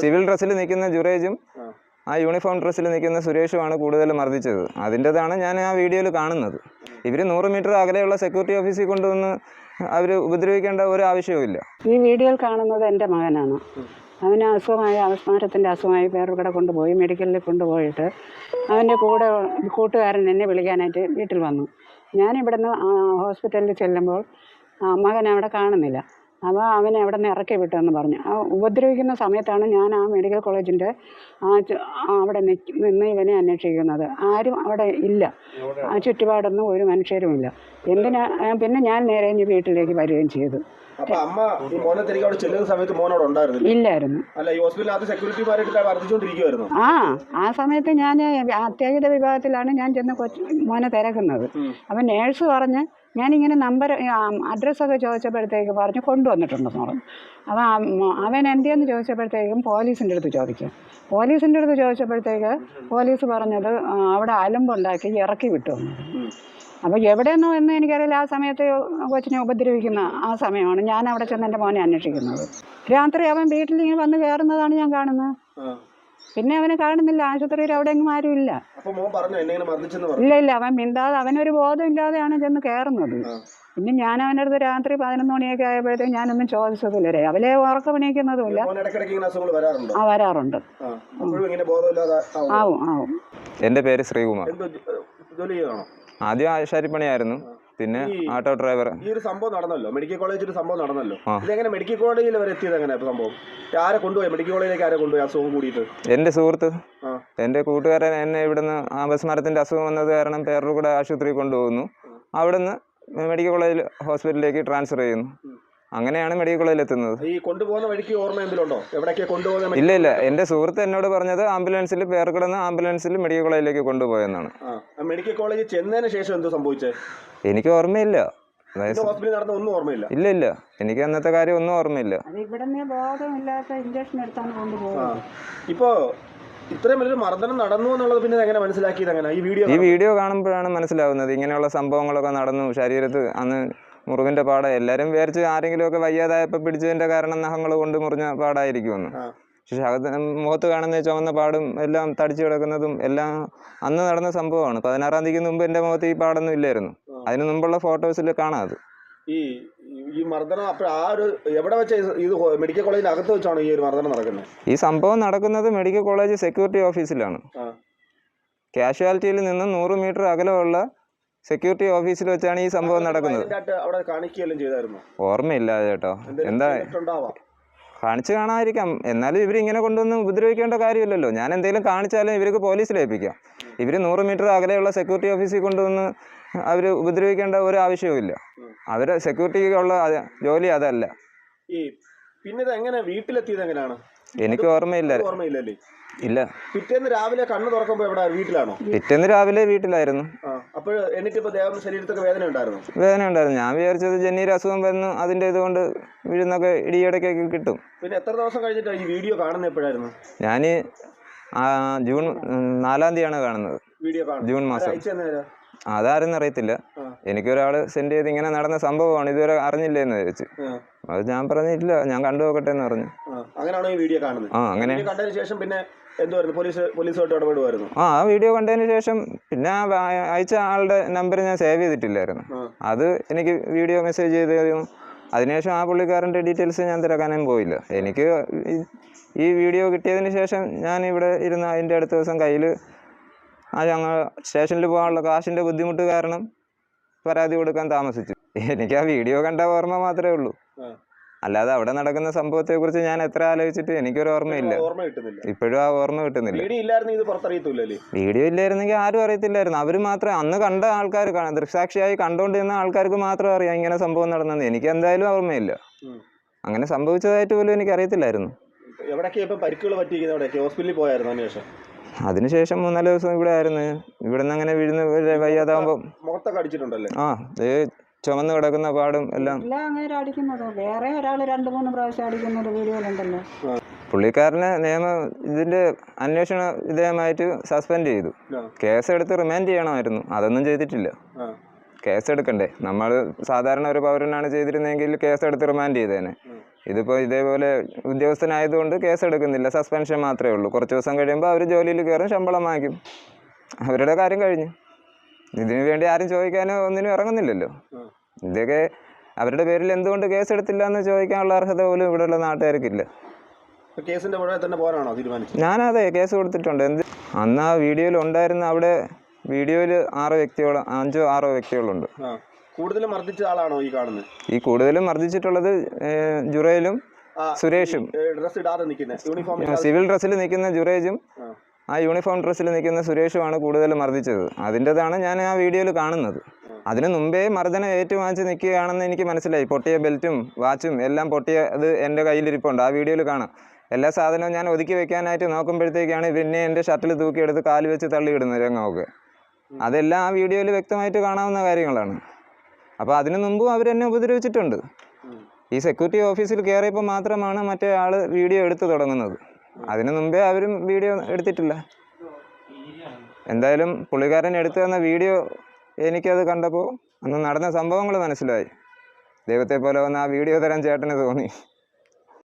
Civil ഡ്രസ്സിൽ നിൽക്കുന്ന ജുറേജും ആ. യൂണിഫോം ഡ്രസ്സിൽ നിൽക്കുന്ന സുരേഷുമാണ് കൂടുതൽ മർദ്ദിച്ചത്. അതിന്റെതാണ് ഞാൻ ആ വീഡിയോയിൽ കാണുന്നത്. ഇവർ നൂറ് മീറ്റർ അകലെയുള്ള സെക്യൂരിറ്റി ഓഫീസിൽ കൊണ്ടുവന്ന് അവർ ഉപദ്രവിക്കേണ്ട ഒരു ആവശ്യവുമില്ല ഈ വീഡിയോയിൽ കാണുന്നത് എന്റെ മകനാണ്. അവന് അസുഖമായ അവസ്മാരത്തിന്റെ അസുഖമായി പേരുകട കൊണ്ടുപോയി മെഡിക്കലിൽ കൊണ്ടുപോയിട്ട് അവന്റെ കൂടെ കൂട്ടുകാരൻ എന്നെ വിളിക്കാനായിട്ട് വീട്ടിൽ വന്നു. ഞാനിവിടുന്ന് ഹോസ്പിറ്റലിൽ ചെല്ലുമ്പോൾ മകൻ അവിടെ കാണുന്നില്ല. അപ്പോൾ അവനെ അവിടെ നിന്ന് ഇറക്കി വിട്ടെന്ന് പറഞ്ഞു. ആ ഉപദ്രവിക്കുന്ന സമയത്താണ് ഞാൻ ആ മെഡിക്കൽ കോളേജിന്റെ ആ അവിടെ നിന്ന് ഇവനെ അന്വേഷിക്കുന്നത്. ആരും അവിടെ ഇല്ല. ആ ചുറ്റുപാടൊന്നും ഒരു മനുഷ്യരുമില്ല എന്തിനാ പിന്നെ ഞാൻ നേരെ ഇനി വീട്ടിലേക്ക് വരികയും ചെയ്തു. ഇല്ലായിരുന്നു. ആ ആ സമയത്ത് ഞാൻ അത്യാഹിത വിഭാഗത്തിലാണ് ഞാൻ ചെന്ന് കൊച്ചു മോനെ തിരക്കുന്നത്. അപ്പം നേഴ്സ് പറഞ്ഞ് ഞാനിങ്ങനെ നമ്പർ അഡ്രസ്സൊക്കെ ചോദിച്ചപ്പോഴത്തേക്ക് പറഞ്ഞ് കൊണ്ടുവന്നിട്ടുണ്ടെന്ന് പറഞ്ഞു അപ്പോൾ അവൻ എന്തിയെന്ന് ചോദിച്ചപ്പോഴത്തേക്കും പോലീസിന്റെ അടുത്ത് ചോദിക്കും. പോലീസിന്റെ അടുത്ത് ചോദിച്ചപ്പോഴത്തേക്ക് പോലീസ് പറഞ്ഞത് അവിടെ അലമ്പുണ്ടാക്കി ഇറക്കി വിട്ടു അപ്പോൾ എവിടെയെന്നോ എന്ന് എനിക്കറിയില്ല. ആ സമയത്ത് കൊച്ചിനെ ഉപദ്രവിക്കുന്ന ആ സമയമാണ് ഞാൻ അവിടെ ചെന്ന് എന്റെ മോനെ അന്വേഷിക്കുന്നത്. രാത്രി അവൻ വീട്ടിൽ ഇങ്ങനെ വന്ന് കയറുന്നതാണ് ഞാൻ കാണുന്നത്. പിന്നെ അവനെ കാണുന്നില്ല. ആശുപത്രിയിൽ അവിടെ എങ്ങും ആരും ഇല്ല. മോൻ പറഞ്ഞു? എന്നെ ഇങ്ങനെ പറഞ്ഞു? ഇല്ല ഇല്ല. അവൻ മിണ്ടാതെ അവനൊരു ബോധമില്ലാതെയാണ് ചെന്ന് കയറുന്നത് പിന്നെ ഞാൻ അവന്റെ അടുത്ത് രാത്രി പതിനൊന്ന് മണിയൊക്കെ ആയപ്പോഴത്തേക്ക് ഞാനൊന്നും ചോദിച്ചതില്ല രാവിലെ ഉറക്കം വരാറുണ്ടോ? ആ വരാറുണ്ട്. ആ. ഇങ്ങനെ ബോധമില്ലാതെ ആവും. ആവും. എന്റെ പേര് ശ്രീകുമാർ. ആദ്യം ആശാരിപ്പണിയായിരുന്നു. പിന്നെ ആട്ടോ ഡ്രൈവർ ഈ ഒരു സംഭവം നടന്നല്ലോ. മെഡിക്കൽ കോളേജിൽ ഒരു സംഭവം നടന്നല്ലോ. ഇതെങ്ങനെ മെഡിക്കൽ കോളേജിൽ വരെ എത്തിയത് എങ്ങനെ സംഭവം? ആരെ കൊണ്ടുപോയി? മെഡിക്കൽ കോളേജിലേക്ക് ആരെ കൊണ്ടുപോയി? അസുഖം കൂടിയിട്ട്? എന്റെ സുഹൃത്ത്. എന്റെ കൂട്ടുകാരൻ എന്നെ ഇവിടുന്ന് ആപസ്മരത്തിന്റെ അസുഖം വന്നത് കാരണം പേരൂർകൂടെ ആശുപത്രിയിൽ കൊണ്ടുപോകുന്നു. അവിടുന്ന് മെഡിക്കൽ കോളേജിൽ ഹോസ്പിറ്റലിലേക്ക് ട്രാൻസ്ഫർ ചെയ്യുന്നു. അങ്ങനെയാണ് മെഡിക്കൽ കോളേജിൽ എത്തുന്നത്. ഈ കൊണ്ടുപോകുന്ന വഴിക്ക് ഓർമ്മ എന്തെങ്കിലുണ്ടോ എവിടേക്കാ കൊണ്ടുപോകുന്ന ഇല്ല ഇല്ല. എന്റെ സുഹൃത്ത് എന്നോട് പറഞ്ഞത് ആംബുലൻസിൽ പേർക്കിടന്ന് ആംബുലൻസിൽ മെഡിക്കൽ കോളേജിലേക്ക് കൊണ്ടുപോയെന്നാണ്. മെഡിക്കൽ കോളേജിൽ ചെന്നതിന് ശേഷം എന്തോ സംഭവിച്ചേ? എനിക്ക് ഓർമ്മയില്ല. ഹോസ്പിറ്റലിൽ നടന്ന ഒന്നും ഓർമ്മയില്ല. ഇല്ല ഇല്ല. എനിക്ക് അന്നത്തെ കാര്യം ഒന്നും ഓർമ്മയില്ല. ഇവിടുന്ന് ബോധമില്ലാത്ത ഇഞ്ചക്ഷൻ എടുത്താണ് ആ കൊണ്ടുപോകുന്നത് ഇപ്പോ ഇത്രയും വലിയൊരു മർദ്ദനം നടന്നു എന്നുള്ളത് പിന്നെ എങ്ങനെ മനസ്സിലാക്കിയത് അങ്ങനെ ഈ വീഡിയോ ഈ വീഡിയോ കാണുമ്പോഴാണ് മനസ്സിലാവുന്നത്. ഇങ്ങനെയുള്ള സംഭവങ്ങളൊക്കെ നടന്നു. ശരീരത്ത് അന്ന് മുറിവിന്റെ പാടം. എല്ലാവരും വിചാരിച്ച് ആരെങ്കിലുമൊക്കെ വയ്യാതായപ്പോൾ പിടിച്ചതിന്റെ കാരണം നഖങ്ങൾ കൊണ്ട് മുറിഞ്ഞ പാടായിരിക്കുമെന്ന്. പക്ഷെ അകത്ത് മുഖത്ത് കാണുന്ന ചുവന്ന പാടും എല്ലാം തടിച്ചു കിടക്കുന്നതും എല്ലാം അന്ന് നടന്ന സംഭവമാണ്. പതിനാറാം തീയതിക്ക് മുമ്പ് എന്റെ മുഖത്ത് ഈ പാടൊന്നും ഇല്ലായിരുന്നു. അതിന് മുമ്പുള്ള ഫോട്ടോസിൽ കാണാം അത്. ഈ ഈ മർദ്ദനം ആ ഒരു എവിടെ വെച്ച ഇത് മെഡിക്കൽ കോളേജിന് അകത്ത് വെച്ചാണ് ഈ ഒരു മർദ്ദനം നടക്കുന്നത്? ഈ സംഭവം നടക്കുന്നത് മെഡിക്കൽ കോളേജ് സെക്യൂരിറ്റി ഓഫീസിലാണ്. കാഷ്വാലിറ്റിയിൽ നിന്ന് നൂറ് മീറ്റർ അകലമുള്ള സെക്യൂരിറ്റി ഓഫീസിൽ വെച്ചാണ് ഈ സംഭവം നടക്കുന്നത്. ഓർമ്മയില്ല ചേട്ടോ. എന്താ കാണിച്ചു കാണാതിരിക്കാം. എന്നാലും ഇവർ ഇങ്ങനെ കൊണ്ടുവന്ന് ഉപദ്രവിക്കേണ്ട കാര്യമില്ലല്ലോ. ഞാൻ എന്തെങ്കിലും കാണിച്ചാലും ഇവർക്ക് പോലീസിൽ ഏൽപ്പിക്കാം. ഇവർ നൂറ് മീറ്റർ അകലെയുള്ള സെക്യൂരിറ്റി ഓഫീസിൽ കൊണ്ടുവന്ന് അവർ ഉപദ്രവിക്കേണ്ട ഒരു ആവശ്യവുമില്ല അവരെ സെക്യൂരിറ്റിക്കുള്ള ജോലി അതല്ല. ഈ പിന്നെ എങ്ങനെ വീട്ടിലെത്തിയത് എങ്ങനെയാണ്? എനിക്ക് ഓർമ്മയില്ല. ഓർമ്മയില്ലേ ഓർമ്മയില്ലല്ലേ? ഇല്ല. പിറ്റേന്ന് രാവിലെ കണ്ണ് തുറക്കുമ്പോ എവിടെ? വീട്ടിലാണോ? പിറ്റേന്ന് രാവിലെ വീട്ടിലായിരുന്നു. അപ്പോൾ ദേവന്റെ ശരീരത്തൊക്കെ വേദന ഉണ്ടായിരുന്നു? വേദന ഉണ്ടായിരുന്നു ഞാൻ വിചാരിച്ചത് ജനീര അസുഖം വരുന്നു അതിന്റെ ഇതുകൊണ്ട് വീഴുന്നൊക്കെ ഇടിയടക്കൊക്കെ കിട്ടും. പിന്നെ എത്ര ദിവസം കഴിഞ്ഞിട്ടാണ് ഈ വീഡിയോ കാണുന്നത് എപ്പോഴായിരുന്നു? ഞാൻ ജൂൺ നാലാം തീയതിയാണ് കാണുന്നത്. വീഡിയോ ജൂൺ മാസം. അതാരും അറിയത്തില്ല. എനിക്കൊരാൾ സെൻഡ് ചെയ്ത് ഇങ്ങനെ നടന്ന സംഭവമാണ്. ഇതുവരെ അറിഞ്ഞില്ലെന്ന് എന്ന് ചോദിച്ചു അത് ഞാൻ പറഞ്ഞിട്ടില്ല. ഞാൻ കണ്ടു നോക്കട്ടെ എന്ന് പറഞ്ഞു. അങ്ങനെയാണോ ഈ വീഡിയോ കാണുന്നത്? ആ അങ്ങനെ. കണ്ടതിന് ശേഷം പിന്നെ എന്തുവായിരുന്നു? പോലീസ് പോലീസുമായിട്ട് ഇടപെടുമായിരുന്നു ആ ആ വീഡിയോ കണ്ടതിന് ശേഷം പിന്നെ ആ അയച്ച ആളുടെ നമ്പർ ഞാൻ സേവ് ചെയ്തിട്ടില്ലായിരുന്നു. അത് എനിക്ക് വീഡിയോ മെസ്സേജ് ചെയ്ത് തരും അതിനുശേഷം ആ പുള്ളിക്കാരന്റെ ഡീറ്റെയിൽസ് ഞാൻ തിരക്കാനും പോയില്ല. എനിക്ക് ഈ- വീഡിയോ കിട്ടിയതിന് ശേഷം ഞാൻ ഇവിടെ ഇരുന്ന് അതിന്റെ അടുത്ത ദിവസം കയ്യിൽ ആ ഞങ്ങൾ സ്റ്റേഷനിൽ പോകാനുള്ള കാശിന്റെ ബുദ്ധിമുട്ട് കാരണം പരാതി കൊടുക്കാൻ താമസിച്ചു. എനിക്ക് ആ വീഡിയോ കണ്ട ഓർമ്മ മാത്രമേ ഉള്ളൂ. അല്ലാതെ അവിടെ നടക്കുന്ന സംഭവത്തെ കുറിച്ച് ഞാൻ എത്ര ആലോചിച്ചിട്ട് എനിക്കൊരു ഓർമ്മയില്ല. ഓർമ്മ കിട്ടുന്നില്ല. ഇപ്പോഴും ആ ഓർമ്മ കിട്ടുന്നില്ല. വീഡിയോ ഇല്ലായിരുന്നെങ്കിൽ ആരും അറിയത്തില്ലായിരുന്നു. അവർ മാത്രം അന്ന് കണ്ട ആൾക്കാർ ദൃക്സാക്ഷിയായി കണ്ടുകൊണ്ടിരുന്ന ആൾക്കാർക്ക് മാത്രം അറിയാം ഇങ്ങനെ സംഭവം നടന്നെന്ന്. എനിക്ക് എന്തായാലും ഓർമ്മയില്ല. അങ്ങനെ സംഭവിച്ചതായിട്ട് പോലും എനിക്ക് അറിയത്തില്ലായിരുന്നു. ഹോസ്പിറ്റലിൽ പോയായിരുന്നു അതിനുശേഷം അതിനുശേഷം മൂന്നാൽ ദിവസം ഇവിടെ ആയിരുന്നു. ഇവിടെ നിന്ന് അങ്ങനെ വീഴുന്ന വയ്യാതാകുമ്പോൾ ആ ചുമന്ന് കിടക്കുന്ന പാടും എല്ലാം. എല്ലാം അങ്ങനെ അടിക്കുന്നത്? വേറെ ഒരാൾ രണ്ട് മൂന്ന് പ്രാവശ്യം അടിക്കുന്നത് വീഡിയോയിലുണ്ടല്ലോ പുള്ളിക്കാരനെ നിയമ ഇതിന്റെ അന്വേഷണ വിധേയമായിട്ട് സസ്പെൻഡ് ചെയ്തു. കേസ് കേസെടുത്ത് റിമാൻഡ് ചെയ്യണമായിരുന്നു. അതൊന്നും ചെയ്തിട്ടില്ല. കേസ് കേസെടുക്കണ്ടേ? നമ്മൾ സാധാരണ ഒരു പൗരനാണ് ചെയ്തിരുന്നെങ്കിൽ കേസെടുത്ത് റിമാൻഡ് ചെയ്തേനെ. ഇതിപ്പോൾ ഇതേപോലെ ഉദ്യോഗസ്ഥനായതുകൊണ്ട് കേസ് എടുക്കുന്നില്ല സസ്പെൻഷൻ മാത്രമേ ഉള്ളൂ. കുറച്ച് ദിവസം കഴിയുമ്പോൾ അവർ ജോലിയിൽ കയറും ശമ്പളം വാങ്ങിക്കും. അവരുടെ കാര്യം കഴിഞ്ഞു. ഇതിനു വേണ്ടി ആരും ചോദിക്കാനോ ഒന്നിനും ഇറങ്ങുന്നില്ലല്ലോ. ഇതൊക്കെ അവരുടെ പേരിൽ എന്തുകൊണ്ട് കേസ് എടുത്തില്ല എന്ന് ചോദിക്കാനുള്ള അർഹത പോലും ഇവിടെയുള്ള നാട്ടുകാർക്കില്ല. കേസിന്റെ പുറകെ തന്നെ തീരുമാനിച്ചത്? ഞാനതെ കേസ് കൊടുത്തിട്ടുണ്ട്. എന്ത് അന്ന് ആ വീഡിയോയിൽ ഉണ്ടായിരുന്ന അവിടെ വീഡിയോയിൽ ആറ് വ്യക്തികളും അഞ്ചോ ആറോ വ്യക്തികളുണ്ട്. കൂടുതലും മർദ്ദിച്ച ആളാണോ ഈ കാണുന്നത് ഈ കൂടുതലും മർദ്ദിച്ചിട്ടുള്ളത് ജുറേലും ജുറയിലും സുരേഷും. ഡ്രസ് ഇടാതെ നിൽക്കുന്ന സിവിൽ ഡ്രസ്സിൽ നിൽക്കുന്ന ജുറേജും ആ. യൂണിഫോം ഡ്രസ്സിൽ നിൽക്കുന്ന സുരേഷുമാണ് കൂടുതൽ മർദ്ദിച്ചത്. അതിന്റെതാണ് ഞാൻ ആ വീഡിയോയിൽ കാണുന്നത്. അതിനു മുമ്പേ മർദ്ദനം ഏറ്റുവാങ്ങിച്ച് നിൽക്കുകയാണെന്ന് എനിക്ക് മനസ്സിലായി. പൊട്ടിയ ബെൽറ്റും വാച്ചും എല്ലാം പൊട്ടിയ അത് എന്റെ കയ്യിലിരിപ്പുണ്ട്. ആ വീഡിയോയിൽ കാണാം. എല്ലാ സാധനവും ഞാൻ ഒതുക്കി വെക്കാനായിട്ട് നോക്കുമ്പോഴത്തേക്കാണ് പിന്നെ എന്റെ ഷർട്ടിൽ തൂക്കിയെടുത്ത് കാൽ വെച്ച് തള്ളിയിടുന്നത് രംഗമൊക്കെ. അതെല്ലാം ആ വീഡിയോയിൽ വ്യക്തമായിട്ട് കാണാവുന്ന കാര്യങ്ങളാണ്. അപ്പോൾ അതിനു മുമ്പും അവരെന്നെ ഉപദ്രവിച്ചിട്ടുണ്ട്. ഈ സെക്യൂരിറ്റി ഓഫീസിൽ കയറിയപ്പോൾ മാത്രമാണ് മറ്റേ ആൾ വീഡിയോ എടുത്തു തുടങ്ങുന്നത്. അതിനു മുമ്പേ അവരും വീഡിയോ എടുത്തിട്ടില്ല. എന്തായാലും പുള്ളിക്കാരൻ എടുത്തു തന്ന വീഡിയോ എനിക്കത് കണ്ടപ്പോൾ അന്ന് നടന്ന സംഭവങ്ങൾ മനസ്സിലായി. ദൈവത്തെ പോലെ വന്ന് ആ വീഡിയോ തരാൻ ചേട്ടന് തോന്നി.